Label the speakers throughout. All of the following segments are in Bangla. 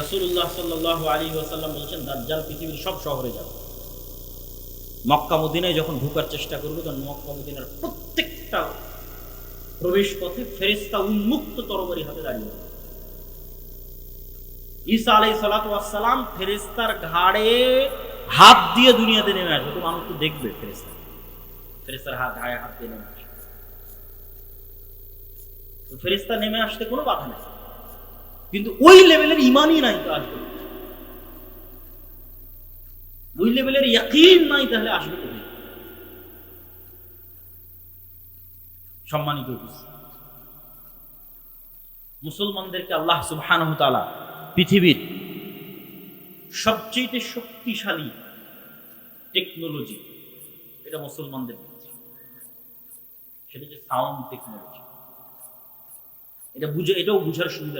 Speaker 1: রাসূলুল্লাহ সাল্লাল্লাহু আলাইহি ওয়াসাল্লাম বলেছেন, দাজ্জাল পৃথিবীর সব শহরে যাবে। মক্কা যখন ঢোকার চেষ্টা করবে, তখন মক্কা প্রত্যেকটা প্রবেশ পথে ফেরেশতা উন্মুক্ত তরবারি হাতে দাঁড়িয়ে। ঈসা আলাই সালাতু ওয়াস সালাম ফেরেশতার ঘাড়ে হাত দিয়ে দুনিয়াতে নেমে আসবে। তো মানুষ তো দেখবে ফেরেশতা। ফেরেশতার হাত ঘাড়ে হাত দিয়ে নেমে আসবে। তো ফেরেশতা নেমে আসতে কোনো বাধা নেই। কিন্তু ওই লেভেলের ইমানই নাই তো আসবে ওই লেভেলের ইয়াকিন নাই তাহলে আসবে কোথায়? সম্মানিত মুসলমানদেরকে আল্লাহ সুবহানাহু পৃথিবীর সবচেয়ে শক্তিশালী টেকনোলজি এটা মুসলমানদের। সেটা হচ্ছে সাউন্ড টেকনোলজি এটা বুঝে, এটাও বুঝার জন্য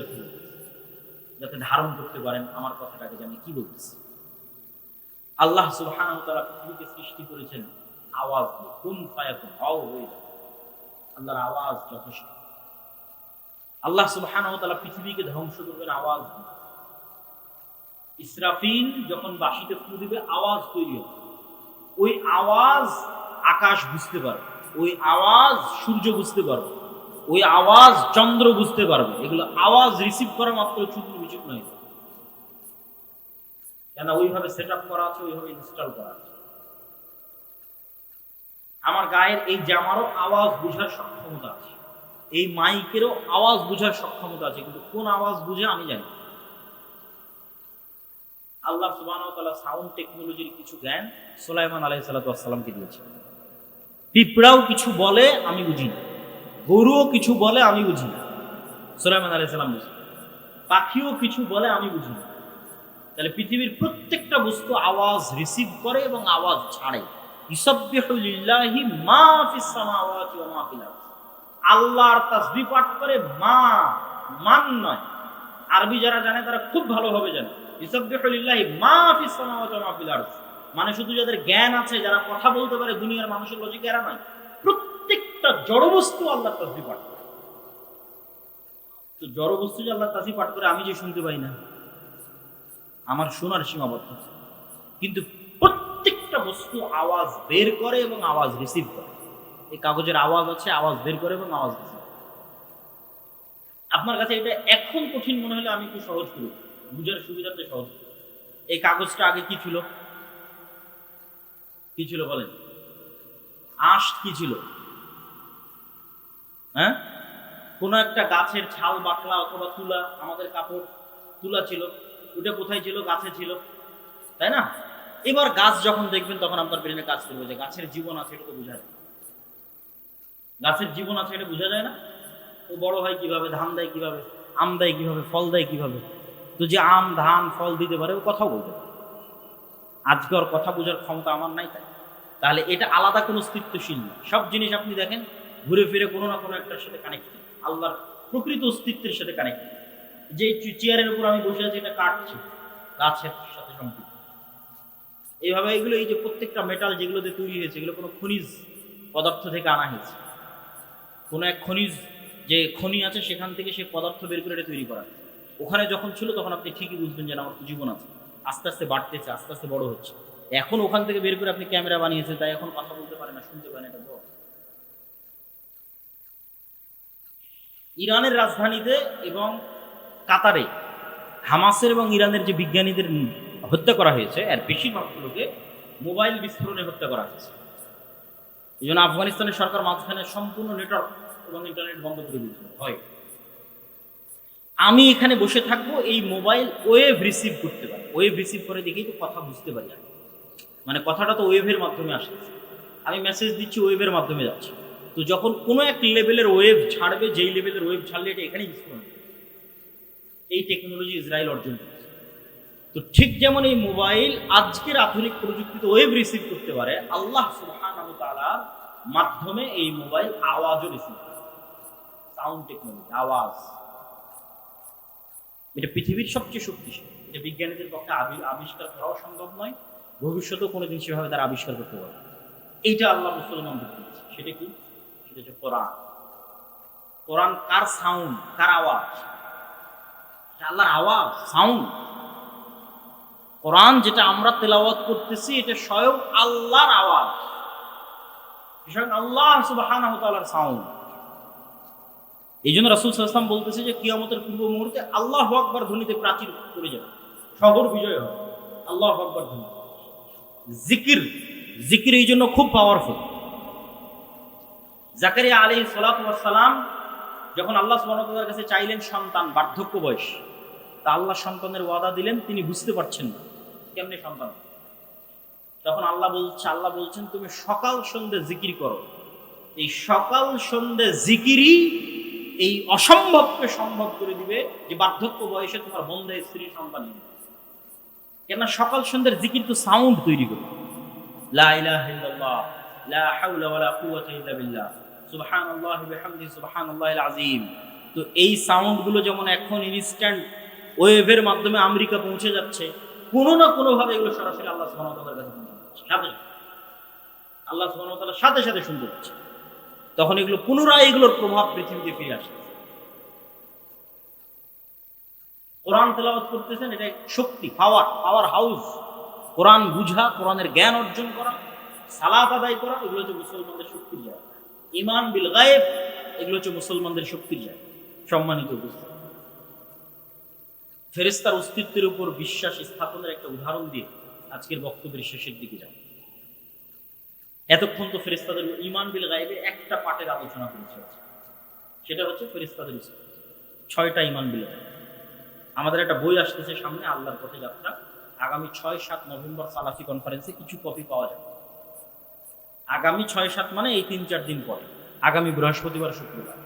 Speaker 1: যাতে ধারণ করতে পারেন আমার কথাটাকে যে আমি কি বলতেছি। আল্লাহ তাআলা পৃথিবীকে সৃষ্টি করেছেন আওয়াজ দিয়ে, কোন ফায়াকুন, হাও হয়ে যায় আল্লাহর আওয়াজ যথেষ্ট। আল্লাহ সুবহানাহু ওয়া তাআলা পৃথিবীকে ধ্বংস করবেন আওয়াজ দিয়ে। ইসরাফিল যখন বাঁশিতে ফু দিবে, আওয়াজ তৈরি হবে। ওই আওয়াজ আকাশ বুঝতে পারবে, ওই আওয়াজ সূর্য বুঝতে পারবে। ওই আওয়াজ চন্দ্র বুঝতে পারবে। এগুলো আওয়াজ রিসিভ করা মাত্র চুক্তি বিচুক নয়। কেন? ওইভাবে সেট আপ করা আছে, ওইভাবে ইনস্টল করা আছে। আমার গায়ের এই জামারও আওয়াজ বোঝার সক্ষমতা আছে। এই মাইকেরও আওয়াজ বোঝার সক্ষমতা আছে, কিন্তু কোন আওয়াজ বুঝে আমি জানি আল্লাহ সুবহানাহু সাউন্ড টেকনোলজির কিছু জ্ঞান সোলাইমান ওয়াস দিয়েছেন। পিঁপড়াও কিছু বলে, আমি বুঝি না। গরুও কিছু বলে, আমি বুঝি না। সুলাইমান আলাইহিস সালাম বুঝি। পাখিও কিছু বলে, আমি বুঝি না। তাহলে পৃথিবীর প্রত্যেকটা বস্তু আওয়াজ রিসিভ করে এবং আওয়াজ ছাড়ে। ইসাব্বিহু লিল্লাহি মা ফিস সামাওয়াতি ওয়া মা ফিল আরদ। আল্লাহর তাসবিহ পাঠ করে মা মান নয়। আরবি যারা জানে, তারা খুব ভালোভাবে জানে। ইসাব্বিহু লিল্লাহি মা ফিস সামাওয়াতি ওয়া মা ফিল মানে শুধু যাদের জ্ঞান আছে, যারা কথা বলতে পারে, দুনিয়ার মানুষের লজিক এরা নয়। প্রত্যেকটা জড় বস্তু আল্লাহর তাসবিহ পাঠ করে। তো জড় বস্তু যে আল্লাহর তাসবিহ পাঠ করে, আমি যে শুনতে পাই না, আমার শোনার সীমাবদ্ধ। কিন্তু প্রত্যেকটা বস্তু আওয়াজ বের করে এবং আওয়াজ রিসিভ করে। এই কাগজের আওয়াজ আছে, আওয়াজ বের করে এবং আওয়াজ রিসিভ করে। আপনার কাছে এটা এখন কঠিন মনে হলে আমি একটু সহজ করি। বুঝার সুবিধাতে সহজ এই কাগজটা আগে কি ছিল? কি ছিল বলেন? আঁশ কি ছিল? হ্যাঁ? কোনো একটা গাছের ছাল, বাকলা অথবা তুলা, আমাদের কাপড়, তুলা ছিল। ওটা কোথায় ছিল? গাছে ছিল। তাই না? এবার গাছ যখন দেখবেন, তখন আপনার ব্রেনে কাজ করবে যে গাছের জীবন আছে এটা তো বোঝা যায়। গাছের জীবন আছে এটা বোঝা যায় না? ও বড় হয় কীভাবে, ধান দেয় কীভাবে, আম দেয় কীভাবে, ফল দেয় কীভাবে? তো যে আম, ধান, ফল দিতে পারে, ও কথাও বলতে পারে। আজকে ওর কথা বোঝার ক্ষমতা আমার নাই তাই। তাহলে এটা আলাদা কোনো অস্তিত্বশীল না। সব জিনিস আপনি দেখেন ঘুরে ফিরে কোনো না কোনো একটার সাথে কানেক্টেড আল্লাহর প্রকৃত অস্তিত্বের সাথে কানেক্টেড যে চেয়ারের উপর আমি বসে আছি, এটা কাটছি গাছের সাথে সম্পৃক্ত। এইভাবে এগুলো, এই যে প্রত্যেকটা মেটাল যেগুলোতে তৈরি হয়েছে, এগুলো কোনো খনিজ পদার্থ থেকে আনা হয়েছে। কোনো এক খনিজ, যে খনি আছে, সেখান থেকে সে পদার্থ বের করে এটা তৈরি করা। ওখানে যখন ছিল, তখন আপনি ঠিকই বুঝবেন যে আমার জীবন আছে। আস্তে আস্তে বাড়তেছে, আস্তে আস্তে বড় হচ্ছে। এখন ওখান থেকে বের করে আপনি ক্যামেরা বানিয়েছেন, তাই এখন কথা বলতে পারে না, শুনতে পারে না, এটা বড়। ইরানের রাজধানীতে এবং কাতারে হামাসের এবং ইরানের যে বিজ্ঞানীদের হত্যা করা হয়েছে এর বেশিরভাগগুলোকে মোবাইল বিস্ফোরণে হত্যা করা হয়েছে। এই জন্য আফগানিস্তানের সরকার মাঝখানে সম্পূর্ণ নেটওয়ার্ক এবং ইন্টারনেট বন্ধ করে দিয়েছিল হয়। আমি এখানে বসে থাকব, এই মোবাইল ওয়েভ রিসিভ করতে পারি। ওয়েভ রিসিভ করে দেখেই তো কথা বুঝতে পারি মানে কথাটা তো ওয়েভের মাধ্যমে আসতেছে আমি মেসেজ দিচ্ছি, ওয়েভের মাধ্যমে যাচ্ছে। তো যখন কোনো এক লেভেলের ওয়েভ ছাড়বে, যেই লেভেলের ওয়েভ ছাড়লে এটা এখানেই বিস্ফোরণ এই টেকনোলজি ইসরায়েল অর্জন করেছে। তো ঠিক যেমন এই মোবাইল আজকের আধুনিক প্রযুক্তিতে ওয়েভ রিসিভ করতে পারে, আল্লাহ তাআলার মাধ্যমে এই মোবাইল আওয়াজও রিসিভ করে সাউন্ড টেকনোলজি আওয়াজ। এটা পৃথিবীর সবচেয়ে শক্তিশালী। এটা বিজ্ঞানীদের পক্ষে আবি- আবিষ্কার করাও সম্ভব নয়, ভবিষ্যতেও কোনোদিন সেভাবে তারা আবিষ্কার করতে পারবে এইটা আল্লাহ মুসলমানদের দিয়েছে সেটা কি? সেটা হচ্ছে কোরআন। কোরআন কার সাউন্ড কার আওয়াজ? আল্লাহর আওয়াজ সাউন্ড কোরআন যেটা আমরা তেলাওয়াত করতেছি, এটা স্বয়ং আল্লাহর আওয়াজ। আল্লাহ সাউন্ড এই জন্য বলতেছে যে, কিয়ামতের পূর্ব মুহূর্তে আল্লাহু প্রাচীর শহর বিজয় আল্লাহু জিকির জিকির এই জন্য খুব পাওয়ারফুল জাকারিয়া আলী সালাম যখন আল্লাহ সুবাহর কাছে চাইলেন সন্তান, বার্ধক্য বয়স, তা আল্লাহ সন্তানের ওয়াদা দিলেন, তিনি বুঝতে পারছেন না, কেমনি সন্তান? তখন আল্লাহ বলছে, আল্লাহ বলছেন, তুমি সকাল সন্ধ্যে জিকির করো। এই সকাল সন্ধ্যে জিকিরই এই অসম্ভবকে সম্ভব করে দিবে যে বার্ধক্য বয়সে তোমার বন্ধে স্ত্রী সন্তান। কেননা সকাল সন্ধ্যের জিকির তো সাউন্ড তৈরি করে। লা ইলাহা ইল্লাল্লাহ, লা হাওলা ওয়ালা কুওয়াতা ইল্লা বিল্লাহ। সুবহানাল্লাহি ওয়া বিহামদিহি সুবহানাল্লাহিল আযীম। তো এই সাউন্ডগুলো যেমন এখন ইনস্ট্যান্ট ওয়েভের মাধ্যমে আমেরিকা পৌঁছে যাচ্ছে, কোনো না কোনো ভাবে এগুলো সরাসরি আল্লাহ সুবহানাহু কাছে। আল্লাহ সুবহানাহু সাথে সাথে শুনতে পাচ্ছে। তখন এগুলো পুনরায় এগুলোর প্রভাব পৃথিবীতে ফিরে আসছে। কোরআন তেলাওয়াত করতেছেন, এটা শক্তি পাওয়ার পাওয়ার হাউস কোরআন বুঝা, কোরআনের জ্ঞান অর্জন করা, সালাত আদায় করা, এগুলো হচ্ছে মুসলমানদের শক্তির জায়গা। ইমান বিল গায়েব, এগুলো হচ্ছে মুসলমানদের শক্তির জায়গা, সম্মানিত উপস্থিত। ফেরেস্তার অস্তিত্বের উপর বিশ্বাস স্থাপনের একটা উদাহরণ দিয়ে আজকের বক্তব্যের শেষের দিকে যাব এতক্ষণ তো ফেরেস্তাদের ইমান বিল গায়েবে একটা পাটের আলোচনা করেছে সেটা হচ্ছে ফেরেস্তাদের ছয়টা ইমান বিল গায়েব। আমাদের একটা বই আসতেছে সামনে, আল্লাহর পথে যাত্রা। আগামী ছয় সাত নভেম্বর সালাফি কনফারেন্সে কিছু কপি পাওয়া যাবে। আগামী ছয়, সাত মানে এই তিন, চার দিন পরে, আগামী বৃহস্পতিবার, শুক্রবার।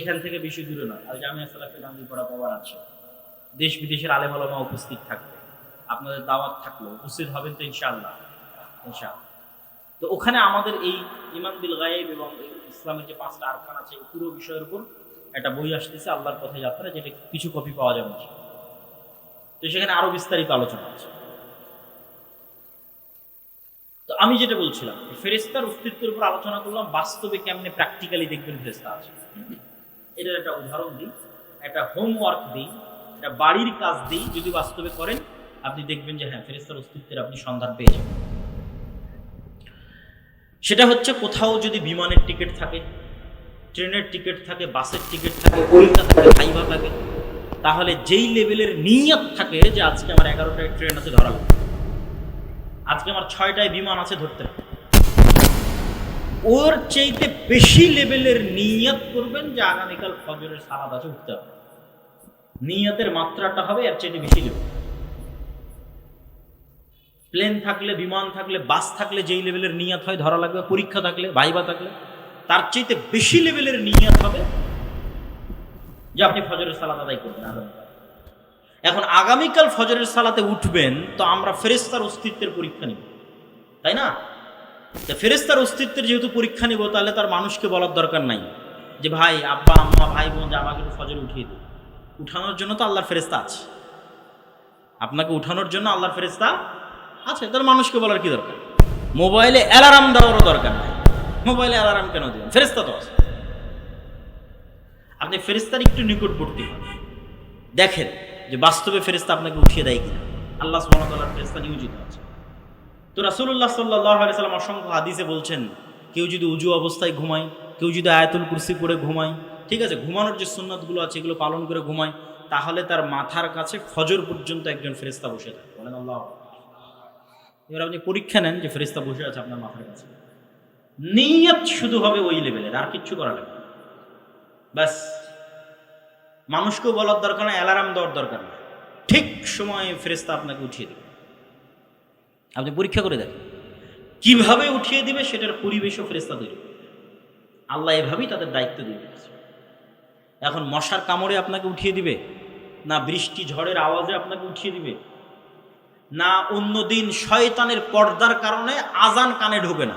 Speaker 1: এখান থেকে বেশি দূরে নয়। আর জামিয়া সালাফি গান্ধী পড়া পাওয়ার আছে। দেশ বিদেশের আলেম উপস্থিত থাকবে। আপনাদের দাওয়াত থাকল। উপস্থিত হবেন তো ইনশাআল্লাহ। ইনশাআল্লাহ। তো ওখানে আমাদের এই ইমান বিল গায়েব এবং ইসলামের যে পাঁচটা আরকান আছে, এই পুরো বিষয়ের উপর একটা বই আসতেছে, আল্লাহর পথে যাত্রা, যেটা কিছু কপি পাওয়া যাবে তো সেখানে আরও বিস্তারিত আলোচনা আছে তো আমি যেটা বলছিলাম ফেরেস্তার অস্তিত্বের উপর আলোচনা করলাম, বাস্তবে কেমনে প্র্যাকটিক্যালি দেখবেন ফেরেস্তা আছে এটার একটা উদাহরণ দিই, একটা হোমওয়ার্ক দিই, একটা বাড়ির কাজ দিই, যদি বাস্তবে করেন, আপনি দেখবেন যে হ্যাঁ ফেরেস্তার অস্তিত্বের আপনি সন্ধান পেয়ে যাবেন সেটা হচ্ছে কোথাও যদি বিমানের টিকিট থাকে, ট্রেনের টিকিট থাকে, বাসের টিকিট থাকে পরীক্ষা থাকে ভাইবা থাকে, তাহলে যেই লেভেলের নিয়ত থাকে যে আজকে আমার এগারোটায় ট্রেন আছে ধরা। আজকে আমার ছয়টায় বিমান আছে ধরতে। ওর চাইতে বেশি লেভেলের নিয়ত করবেন যে আগামীকাল ফজরের সালাদ আছে উঠতে হবে। নিয়তের মাত্রাটা হবে এর চাইতে বেশি লেভেল। প্লেন থাকলে, বিমান থাকলে, বাস থাকলে যেই লেভেলের নিয়ত হয়, ধরা লাগবে, পরীক্ষা থাকলে, ভাইবা থাকলে, তার চাইতে বেশি লেভেলের নিয়ত হবে যে আপনি ফজরের সালাত আদায় করবেন আগামীকাল। এখন আগামীকাল ফজরের সালাতে উঠবেন, তো আমরা ফেরেস্তার অস্তিত্বের পরীক্ষা নিব। তাই না? তা ফেরেস্তার অস্তিত্বের যেহেতু পরীক্ষা নিব, তাহলে তার মানুষকে বলার দরকার নাই। যে ভাই, আব্বা, আম্মা, ভাই, বোন, যে আমাকে ফজর উঠিয়ে দিই উঠানোর জন্য তো আল্লাহর ফেরেস্তা আছে। আপনাকে উঠানোর জন্য আল্লাহর ফেরেস্তা আছে। তাহলে মানুষকে বলার কি দরকার? মোবাইলে অ্যালার্ম দেওয়ারও দরকার নাই। মোবাইলে অ্যালার্ম কেন দিবেন? ফেরেস্তা তো আছে। আপনি ফেরেস্তার একটু নিকটবর্তী হন। দেখেন যে বাস্তবে ফেরেস্তা আপনাকে উঠিয়ে দেয় কিনা। আল্লাহ সুবহানাহু ফেরেস্তা নিয়োজিত আছে। তো রাসূলুল্লাহ সাল্লাল্লাহু আলাইহি সাল্লাম অসংখ্য হাদিসে বলছেন, কেউ যদি উজু অবস্থায় ঘুমায়, কেউ যদি আয়াতুল কুরসি পড়ে ঘুমায়, ঠিক আছে, ঘুমানোর যে সুন্নাতগুলো আছে এগুলো পালন করে ঘুমায়, তাহলে তার মাথার কাছে ফজর পর্যন্ত একজন ফেরেস্তা বসে থাকে। বলেন আল্লাহ এবার আপনি পরীক্ষা নেন যে ফেরেস্তা বসে আছে আপনার মাথার কাছে। নিয়ত শুধু হবে ওই লেভেলের আর কিচ্ছু করা লাগবে ব্যাস। মানুষকেও বলার দরকার না অ্যালার্ম দেওয়ার দরকার না ঠিক সময়ে ফেরেস্তা আপনাকে উঠিয়ে দেবে। আপনি পরীক্ষা করে দেখেন। কীভাবে উঠিয়ে দিবে সেটার পরিবেশও ফেরেস্তা তৈরি আল্লাহ এভাবেই তাদের দায়িত্ব দিয়ে এখন মশার কামড়ে আপনাকে উঠিয়ে দিবে, না বৃষ্টি ঝড়ের আওয়াজে আপনাকে উঠিয়ে দিবে, না অন্যদিন শয়তানের পর্দার কারণে আজান কানে ঢোকে না।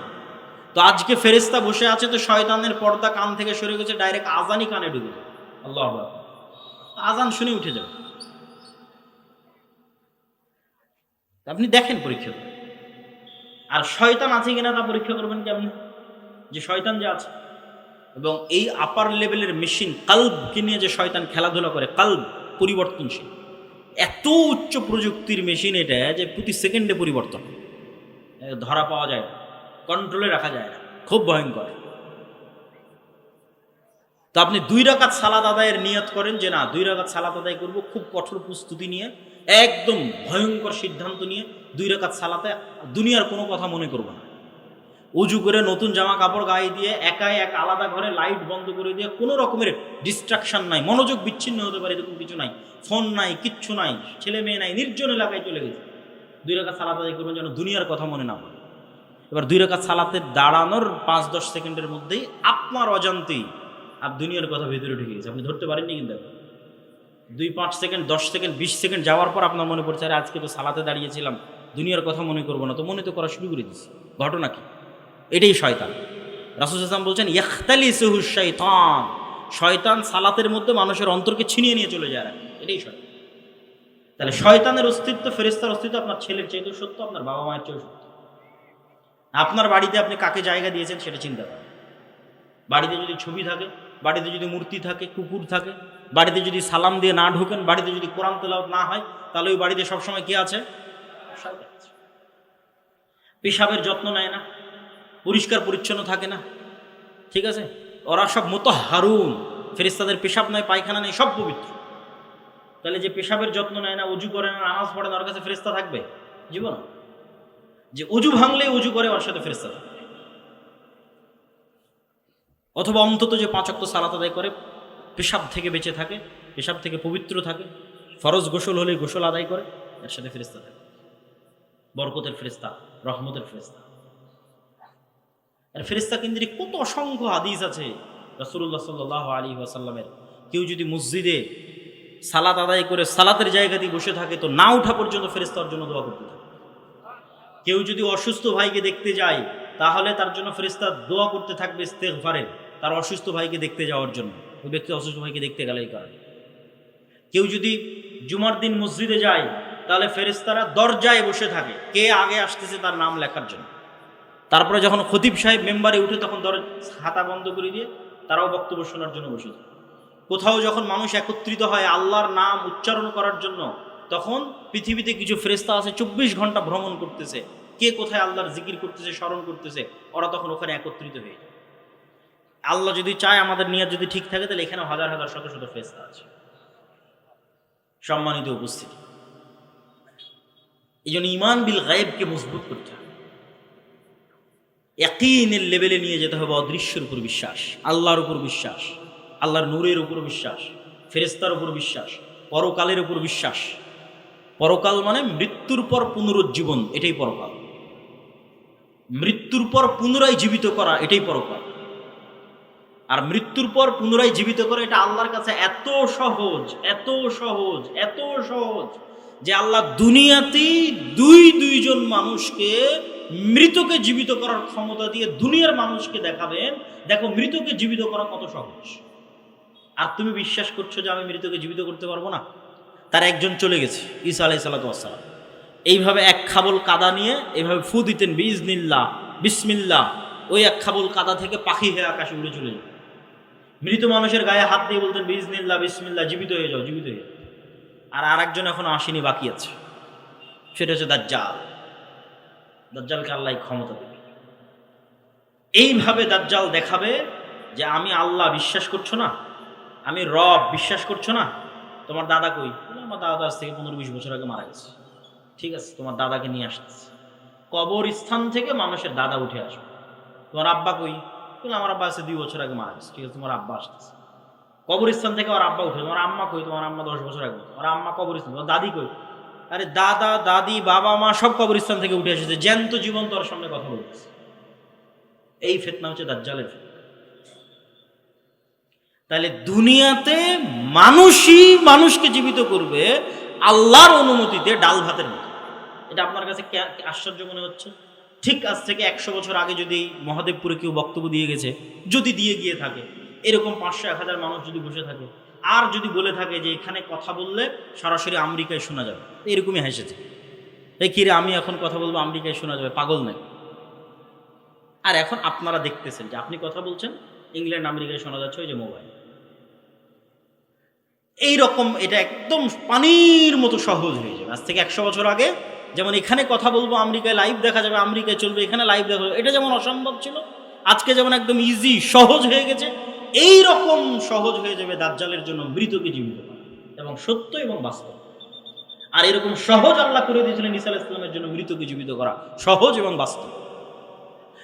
Speaker 1: তো আজকে ফেরেস্তা বসে আছে তো শয়তানের পর্দা কান থেকে সরে গেছে, ডাইরেক্ট আজানই কানে ঢুকে আল্লাহ। আজান শুনে উঠে যাবে। আপনি দেখেন পরীক্ষা। আর শয়তান আছে কিনা তা পরীক্ষা করবেন কেমন যে শয়তান যে আছে। এবং এই আপার লেভেলের মেশিন কাল্বকে নিয়ে যে শয়তান খেলাধুলা করে, কাল্ব পরিবর্তনশীল। এত উচ্চ প্রযুক্তির মেশিন এটা যে প্রতি সেকেন্ডে পরিবর্তন। ধরা পাওয়া যায় কন্ট্রোলে রাখা যায় না, খুব ভয়ঙ্কর। তো আপনি দুই রাকাত সালাদ আদায়ের নিয়ত করেন যে না, দুই রাকাত সালাদ আদায় করব খুব কঠোর প্রস্তুতি নিয়ে, একদম ভয়ঙ্কর সিদ্ধান্ত নিয়ে দুই রাকাত সালাতে দুনিয়ার কোনো কথা মনে করব না। উজু করে নতুন জামা কাপড় গায়ে দিয়ে, একাই এক আলাদা ঘরে লাইট বন্ধ করে দিয়ে, কোনো রকমের ডিস্ট্রাকশন নাই, মনোযোগ বিচ্ছিন্ন হতে পারে এরকম কিছু নাই। ফোন নাই, কিচ্ছু নাই, ছেলে মেয়ে নাই, নির্জন এলাকায় চলে গেছে। দুই রাকাত সালাত আদায় করবেন যেন দুনিয়ার কথা মনে না পড়ে। এবার দুই রাকাত সালাতে দাঁড়ানোর পাঁচ দশ সেকেন্ডের মধ্যেই আপনার অজান্তেই আর দুনিয়ার কথা ভেতরে ঢুকে গেছে। আপনি ধরতে পারেননি কিন্তু। দুই পাঁচ সেকেন্ড, দশ সেকেন্ড, বিশ সেকেন্ড যাওয়ার পর আপনার মনে পড়ছে, আরে আজকে তো সালাতে দাঁড়িয়েছিলাম, দুনিয়ার কথা মনে করব না। তো মনে তো করা শুরু করে দিছি ঘটনা কি? এটাই শয়তান। রাসুল ইসলাম বলছেন ইয়াখতালি সুহু শয়তান। শয়তান সালাতের মধ্যে মানুষের অন্তরকে ছিনিয়ে নিয়ে চলে যায় এটাই শয়তান। তাহলে শয়তানের অস্তিত্ব ফেরেস্তার অস্তিত্ব আপনার ছেলের চেয়েও সত্য, আপনার বাবা মায়ের চেয়েও সত্য? আপনার বাড়িতে আপনি কাকে জায়গা দিয়েছেন সেটা চিন্তা করেন। বাড়িতে যদি ছবি থাকে বাড়িতে যদি মূর্তি থাকে, কুকুর থাকে, বাড়িতে যদি সালাম দিয়ে না ঢোকেন, বাড়িতে যদি কোরআন তেলাওয়াত না হয়, তাহলে ওই বাড়িতে সবসময় কি আছে? পেশাবের যত্ন নেয় না, পরিষ্কার পরিচ্ছন্ন থাকে না। ঠিক আছে? ওরা সব মতো হারুন ফেরিস্তাদের পেশাব নয়, পায়খানা নেই, সব পবিত্র। তাহলে যে পেশাবের যত্ন নেয় না, উজু করে না, নামাজ পড়ে না, ওর কাছে ফেরিস্তা থাকবে? জীবন। যে উজু ভাঙলে উজু করে, ওর সাথে ফেরিস্তা থাকবে। অথবা অন্তত যে পাঁচক্ত সালাত আদায় করে, পেশাব থেকে বেঁচে থাকে, পেশাব থেকে পবিত্র থাকে, ফরজ গোসল হলে গোসল আদায় করে এর সাথে ফেরিস্তা থাকে। বরকতের ফেরিস্তা রহমতের ফেরিস্তা আর ফেরিস্তা কেন্দ্রিক কত অসংখ্য হাদিস আছে রসুল্লাহ সাল্লাহ আলী ওয়াসাল্লামের। কেউ যদি মসজিদে সালাত আদায় করে সালাতের জায়গাতেই বসে থাকে, তো না উঠা পর্যন্ত ফেরিস্তার জন্য দোয়া করতে থাকে। কেউ যদি অসুস্থ ভাইকে দেখতে যায়, তাহলে তার জন্য ফেরিস্তা দোয়া করতে থাকবে ইস্তেগফারের। তার অসুস্থ ভাইকে দেখতে যাওয়ার জন্য। ওই ব্যক্তি অসুস্থ ভাইকে দেখতে গেলে এই কারণে। কেউ যদি জুমার দিন মসজিদে যায়, তাহলে ফেরেস্তারা দরজায় বসে থাকে, কে আগে আসতেছে তার নাম লেখার জন্য। তারপরে যখন খতিব সাহেব মেম্বারে উঠে তখন দর খাতা বন্ধ করে দিয়ে তারাও বক্তব্য শোনার জন্য বসে থাকে কোথাও যখন মানুষ একত্রিত হয় আল্লাহর নাম উচ্চারণ করার জন্য, তখন পৃথিবীতে কিছু ফেরেস্তা আছে, চব্বিশ ঘণ্টা ভ্রমণ করতেছে। কে কোথায় আল্লাহর জিকির করতেছে, স্মরণ করতেছে, ওরা তখন ওখানে একত্রিত হয়ে যায়। আল্লাহ যদি চায়, আমাদের নিয়ে যদি ঠিক থাকে, তাহলে এখানে হাজার হাজার শত শত ফেরেস্তা আছে। সম্মানিত উপস্থিতি। এই জন্য ইমান বিল গায়েবকে মজবুত করতে হবে। একইনের লেভেলে নিয়ে যেতে হবে অদৃশ্যের উপর বিশ্বাস, আল্লাহর উপর বিশ্বাস, আল্লাহর নূরের উপর বিশ্বাস ফেরেস্তার উপর বিশ্বাস, পরকালের উপর বিশ্বাস। পরকাল মানে মৃত্যুর পর পুনরুজ্জীবন, এটাই পরকাল। মৃত্যুর পর পুনরায় জীবিত করা, এটাই পরকাল। আর মৃত্যুর পর পুনরায় জীবিত করে এটা আল্লাহর কাছে এত সহজ এত সহজ এত সহজ যে আল্লাহ দুনিয়াতেই দুই দুইজন মানুষকে মৃতকে জীবিত করার ক্ষমতা দিয়ে দুনিয়ার মানুষকে দেখাবেন, দেখো মৃতকে জীবিত করা কত সহজ। আর তুমি বিশ্বাস করছ যে আমি মৃতকে জীবিত করতে পারব না? তার একজন চলে গেছে, ঈসা আলাই সাল্লাতাম এইভাবে এক খাবল কাদা নিয়ে এইভাবে ফু দিতেন বিজনিল্লা বিসমিল্লা ওই এক খাবল কাদা থেকে পাখি হয়ে আকাশে উড়ে চলে যেত। মৃত মানুষের গায়ে হাত দিয়ে বলতেন বিজনিল্লা বিসমিল্লা জীবিত হয়ে যাও, জীবিত হয়ে যাও। আর আরেকজন এখনও আসেনি, বাকি আছে। সেটা হচ্ছে দাজ্জাল। দাজ্জালকে আল্লাহ ক্ষমতা দেবে এইভাবে দাজ্জাল দেখাবে যে আমি আল্লাহ বিশ্বাস করছ না, আমি রব বিশ্বাস করছ না। তোমার দাদা কই? আমার দাদা আজ থেকে পনেরো বিশ বছর আগে মারা গেছে। ঠিক আছে, তোমার দাদাকে নিয়ে আসতেছে। কবর স্থান থেকে মানুষের দাদা উঠে আসবে। তোমার আব্বা কই? বলে, আমার আব্বা আছে দুই বছর আগে মারা গেছে। ঠিক আছে তোমার আব্বা আসতেছে। কবরস্থান থেকে আমার আব্বা উঠে তোমার আম্মা কই? তোমার আম্মা দশ বছর আগে তোমার আম্মা কবরস্থান তোমার দাদি কই? আরে দাদা দাদি বাবা মা সব কবরস্থান থেকে উঠে এসেছে জ্যান্ত জীবন তোর সামনে কথা বলতেছে। এই ফেতনা হচ্ছে দাজ্জালের তাহলে দুনিয়াতে মানুষই মানুষকে জীবিত করবে আল্লাহর অনুমতিতে ডাল ভাতের মতো। এটা আপনার কাছে আশ্চর্য মনে হচ্ছে? ঠিক আজ থেকে একশো বছর আগে যদি মহাদেবপুরে কেউ বক্তব্য দিয়ে গেছে, যদি দিয়ে গিয়ে থাকে, এরকম পাঁচশো, এক হাজার মানুষ যদি বসে থাকে, আর যদি বলে থাকে যে এখানে কথা বললে সরাসরি আমেরিকায় শোনা যাবে, এরকমই হেসেছে। এই কিরে, আমি এখন কথা বলব আমেরিকায় শোনা যাবে, পাগল নেই। আর এখন আপনারা দেখতেছেন যে আপনি কথা বলছেন, ইংল্যান্ড, আমেরিকায় শোনা যাচ্ছে ওই যে মোবাইল। এই রকম এটা একদম পানির মতো সহজ হয়ে যাবে। আজ থেকে একশো বছর আগে যেমন এখানে কথা বলব, আমেরিকায় লাইভ দেখা যাবে, আমেরিকায় চলবে, এখানে লাইভ দেখা যাবে। এটা যেমন অসম্ভব ছিল, আজকে যেমন একদম ইজি সহজ হয়ে গেছে এই রকম সহজ হয়ে যাবে দাজ্জালের জন্য মৃতকে জীবিত করা। এবং সত্য এবং বাস্তব। আর এরকম সহজ আল্লাহ করে দিয়েছিলেন ইসা ইসলামের জন্য মৃতকে জীবিত করা। সহজ এবং বাস্তব।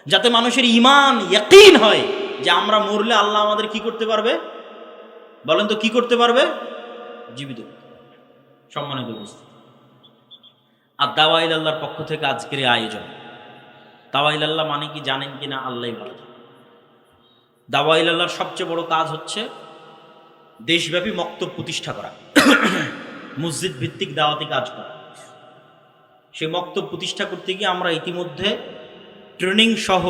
Speaker 1: যাতে মানুষের ইমান ইয়াকিন হয় যে আমরা মরলে আল্লাহ আমাদের কি করতে পারবে? বলেন তো কি করতে পারবে? জীবিত সম্মানিত উপস্থিত। আর দাওয়াইল আল্লাহর পক্ষ থেকে আজকের আয়োজন। দাওয়াইল আল্লাহ মানে কি জানেন কি না আল্লাহ ভালো। দাওয়াইল আল্লাহর সবচেয়ে বড় কাজ হচ্ছে দেশব্যাপী মক্তব প্রতিষ্ঠা করা। মসজিদ ভিত্তিক দাওয়াতি কাজ করা। সেই মক্তব প্রতিষ্ঠা করতে গিয়ে আমরা ইতিমধ্যে ট্রেনিং সহ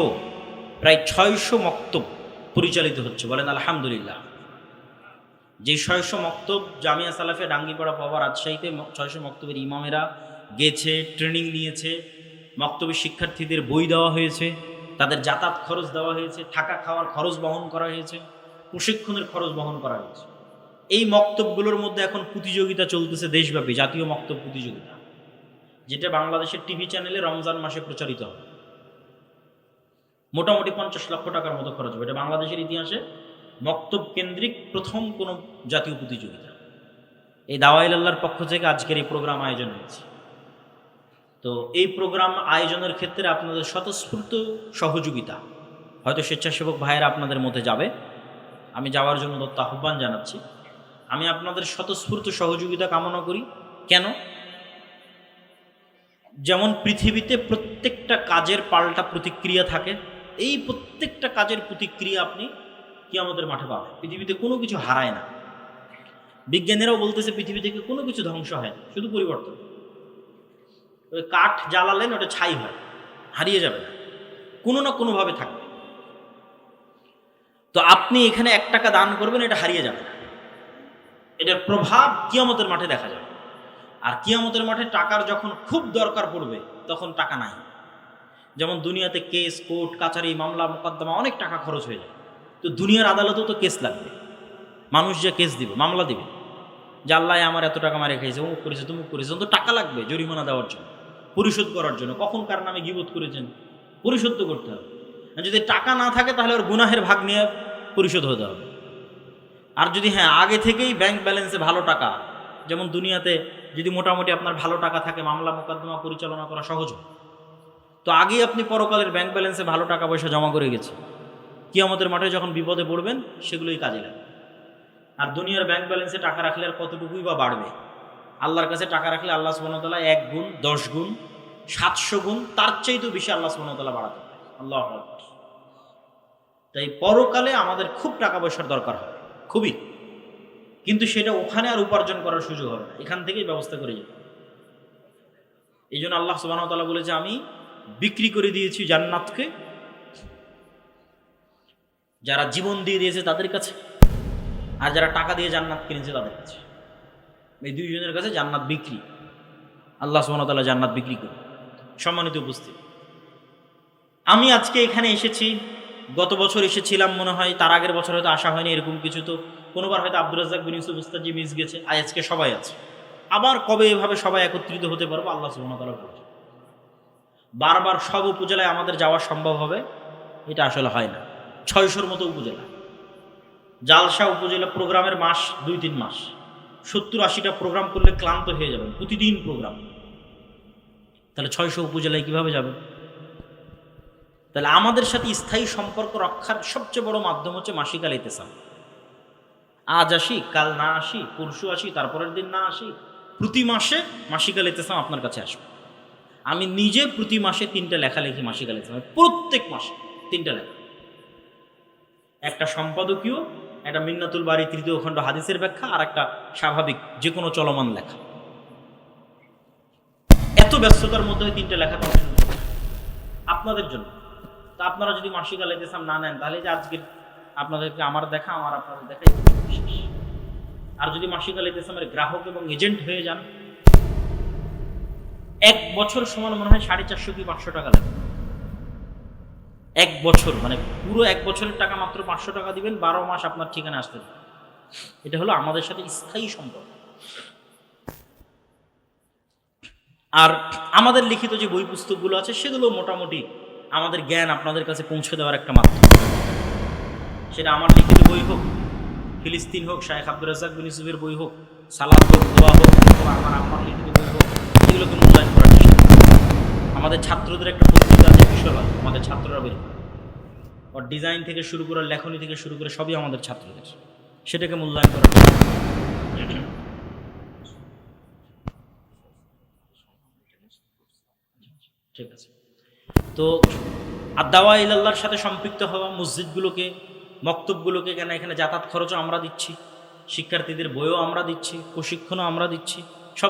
Speaker 1: প্রায় ছয়শো মক্তব পরিচালিত হচ্ছে। বলেন আলহামদুলিল্লাহ। যে ছয়শো মক্তব জামিয়া সালাফে ডাঙ্গিপাড়া পাওয়া রাজশাহীতে ছয়শো মক্তবের ইমামেরা গেছে ট্রেনিং নিয়েছে মক্তবের শিক্ষার্থীদের বই দেওয়া হয়েছে, তাদের যাতায়াত খরচ দেওয়া হয়েছে, থাকা খাওয়ার খরচ বহন করা হয়েছে, প্রশিক্ষণের খরচ বহন করা হয়েছে। এই মক্তবগুলোর মধ্যে এখন প্রতিযোগিতা চলতেছে দেশব্যাপী, জাতীয় মক্তব প্রতিযোগিতা, যেটা বাংলাদেশের টিভি চ্যানেলে রমজান মাসে প্রচারিত হবে। মোটামুটি পঞ্চাশ লক্ষ টাকার মতো খরচ হবে। এটা বাংলাদেশের ইতিহাসে মক্তব কেন্দ্রিক প্রথম কোনো জাতীয় প্রতিযোগিতা। এই দাওয়াইল আল্লাহর পক্ষ থেকে আজকের এই প্রোগ্রাম আয়োজন হয়েছে। তো এই প্রোগ্রাম আয়োজনের ক্ষেত্রে আপনাদের স্বতঃস্ফূর্ত সহযোগিতা। হয়তো স্বেচ্ছাসেবক ভাইয়েরা আপনাদের মধ্যে যাবে। আমি যাওয়ার জন্য দত্ত আহ্বান জানাচ্ছি। আমি আপনাদের স্বতঃস্ফূর্ত সহযোগিতা কামনা করি। কেন? যেমন পৃথিবীতে প্রত্যেকটা কাজের পাল্টা প্রতিক্রিয়া থাকে, এই প্রত্যেকটা কাজের প্রতিক্রিয়া আপনি কি আমাদের মাঠে পাবেন। পৃথিবীতে কোনো কিছু হারায় না। বিজ্ঞানীরাও বলতেছে পৃথিবী থেকে কোনো কিছু ধ্বংস হয় না, শুধু পরিবর্তন। ওই কাঠ জ্বালালেন, ওটা ছাই হয়, হারিয়ে যাবে না। কোনো না কোনোভাবে থাকবে। তো আপনি এখানে এক টাকা দান করবেন, এটা হারিয়ে যাবে না। এটার প্রভাব কিয়ামতের মাঠে দেখা যাবে। আর কিয়ামতের মাঠে টাকার যখন খুব দরকার পড়বে, তখন টাকা নাই। যেমন দুনিয়াতে কেস, কোর্ট কাছারি মামলা, মোকদ্দমা, অনেক টাকা খরচ হয়ে যায়। তো দুনিয়ার আদালতেও তো কেস লাগবে। মানুষ যে কেস দিবে, মামলা দিবে। যে আল্লাহ আমার এত টাকা মারে খেয়েছে অমুক করেছে, তুমুক করেছে তো টাকা লাগবে জরিমানা দেওয়ার জন্য। পরিশোধ করার জন্য। কখন কার নামে গিবোধ করেছেন? পরিশোধ তো করতে হবে। আর যদি টাকা না থাকে, তাহলে ওর গুনাহের ভাগ নিয়ে পরিশোধ হতে হবে। আর যদি হ্যাঁ আগে থেকেই ব্যাংক ব্যালেন্সে ভালো টাকা, যেমন দুনিয়াতে যদি মোটামুটি আপনার ভালো টাকা থাকে, মামলা মোকদ্দমা পরিচালনা করা সহজ তো আগেই আপনি পরকালের ব্যাংক ব্যালেন্সে ভালো টাকা পয়সা জমা করে গেছে কিয়ামতের মাঠে যখন বিপদে পড়বেন, সেগুলোই কাজে লাগে আর দুনিয়ার ব্যাংক ব্যালেন্সে টাকা রাখলে আর কতটুকুই বা বাড়বে? আল্লাহর কাছে টাকা রাখলে আল্লাহ সুবনতলা এক গুণ, দশ গুণ, সাতশো গুণ, তার চাইতেও বেশি আল্লাহ সুবনতলা বাড়াতে আল্লাহ তাই পরকালে আমাদের খুব টাকা পয়সার দরকার হবে খুবই। কিন্তু সেটা ওখানে আর উপার্জন করার সুযোগ হবে না। এখান থেকেই ব্যবস্থা করে যেতে হবে। এই জন্য আল্লাহ সুবাহতাল্লাহ বলেছে, আমি বিক্রি করে দিয়েছি জান্নাতকে। যারা জীবন দিয়ে দিয়েছে তাদের কাছে, আর যারা টাকা দিয়ে জান্নাত কিনেছে তাদের কাছে। এই দুইজনের কাছে জান্নাত বিক্রি। আল্লাহ সুবাহতাল্লাহ জান্নাত বিক্রি করে সম্মানিত উপস্থিত। আমি আজকে এখানে এসেছি, গত বছর এসেছিলাম মনে হয়, তার আগের বছর হয়তো আসা হয়নি, এরকম কিছু তো। কোনোবার হয়তো আব্দুল রাজাক বিন ইউসুফ উস্তাজি মিস গেছে আজকে সবাই আছে। আবার কবে এভাবে সবাই একত্রিত হতে পারব, আল্লাহ সুবহানাহু বলছে বারবার সব উপজেলায় আমাদের যাওয়া সম্ভব হবে, এটা আসলে হয় না। ছয়শোর মতো উপজেলা। জালসা উপজেলা প্রোগ্রামের মাস, দুই তিন মাস। সত্তর আশিটা প্রোগ্রাম করলে ক্লান্ত হয়ে যাবেন, প্রতিদিন প্রোগ্রাম তাহলে ছয়শো উপজেলায় কীভাবে যাবেন? তাহলে আমাদের সাথে স্থায়ী সম্পর্ক রক্ষার সবচেয়ে বড় মাধ্যম হচ্ছে মাসিক আল ইতেসাম আজ আসি, কাল না আসি, পরশু আসি, তারপরের দিন না আসি, প্রতি মাসে মাসিক আল ইতেসাম আপনার কাছে আসবে। আমি নিজে প্রতি মাসে তিনটা লেখা লিখি মাসিক আল ইতেসাম প্রত্যেক মাসে তিনটা লেখা। একটা সম্পাদকীয় একটা মিন্নাতুল বাড়ি তৃতীয় খণ্ড হাদিসের ব্যাখ্যা আর একটা স্বাভাবিক যে কোনো চলমান লেখা। এত ব্যস্ততার মধ্যে ওই তিনটা লেখা কন্টিনিউ আপনাদের জন্য। তা আপনারা যদি মাসিক আল ইতেসাম না নেন, তাহলে যে আজকে আপনাদেরকে আমার দেখা, আমার আপনাদের দেখাই আর যদি মাসিক আল ইতেসামের গ্রাহক এবং এজেন্ট হয়ে যান, এক বছর সমান মনে হয় সাড়ে চারশো কি পাঁচশো টাকা লাগে এক বছর মানে পুরো এক বছরের টাকা মাত্র পাঁচশো টাকা দিবেন, বারো মাস আপনার ঠিকানা আসতে এটা হলো আমাদের সাথে স্থায়ী সম্পর্ক আর আমাদের লিখিত যে বই পুস্তকগুলো আছে, সেগুলো মোটামুটি আমাদের জ্ঞান আপনাদের কাছে পৌঁছে দেওয়ার একটা মাধ্যম সেটা আমার লিখিত বই হোক, ফিলিস্তিন হোক শাহেখ আব্দুর রাজাক বিন বই হোক, সালাদ হোক, দোয়া হোক আমার আমার লিখিত বই হোক, এগুলোকে মূল্যায়ন করি। আমাদের ছাত্রদের একটা পত্রিকা আছে কিশোরবাদ আমাদের ছাত্ররা বের। ওর ডিজাইন থেকে শুরু করে লেখনি থেকে শুরু করে সবই আমাদের ছাত্রদের। সেটাকে মূল্যায়ন করা ঠিক আছে। তো আদাওয়া ইল্লাহর সাথে সম্পৃক্ত হওয়া মসজিদগুলোকে, মক্তবগুলোকে কেন এখানে যাতায়াত খরচও আমরা দিচ্ছি, শিক্ষার্থীদের বইও আমরা দিচ্ছি, প্রশিক্ষণও আমরা দিচ্ছি।